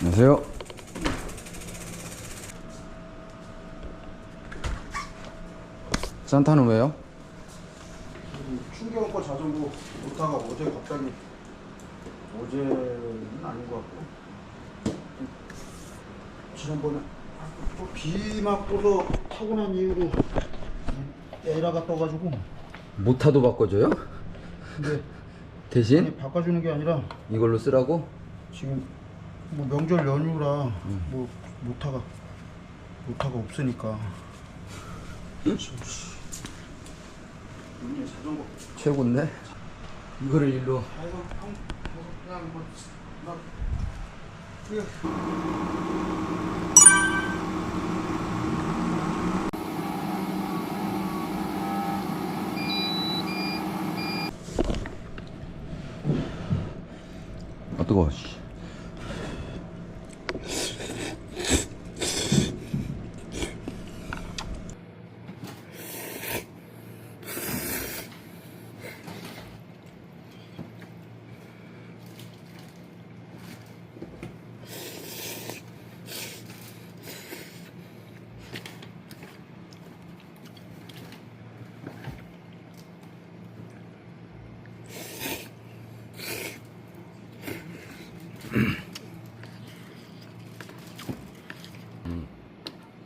안녕하세요. 산타는 왜요? 충격과 자전거 놓다가 어제 갑자기 어제는 아닌 것 같고 지난번에 또비 맞고서 타고 난 이후로 에라가 떠가지고 모타도 바꿔줘요? 근데 대신 바꿔주는 게 아니라 이걸로 쓰라고? 지금 뭐 명절 연휴라 뭐 모타가 모타가 없으니까 자전거 최고인데? 이거를 일로 아이고 형 그냥 뭐 나, 이거 아 뜨거워 씨.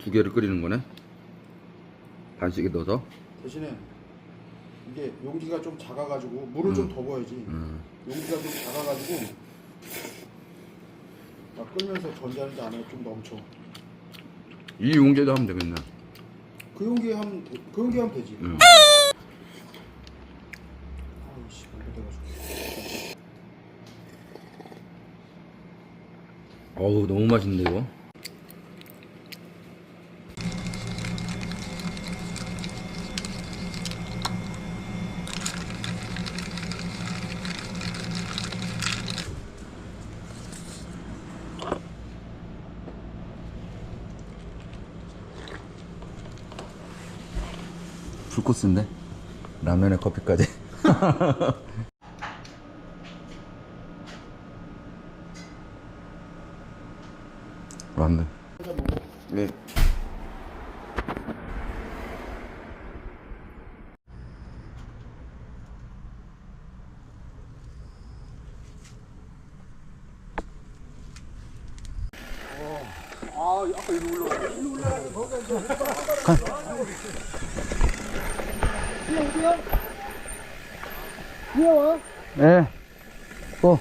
두 개를 끓이는 거네? 반씩에 넣어서? 대신에 이게 용기가 좀 작아가지고 물을 좀 더 부어야지. 음. 용기가 좀 작아가지고 막 끓면서 전자는지 안에 좀 넘쳐. 이 용제도 하면 되겠네. 그 용기에 하면 돼- 그 용기 하면 되지. 음. 아우씨 이거 돼가지고 어우 너무 맛있는데 이거 풀코스인데? 라면에 커피까지. 맞네 네. 아 아까 이리 올라가 이리 올라가 灭火哎不。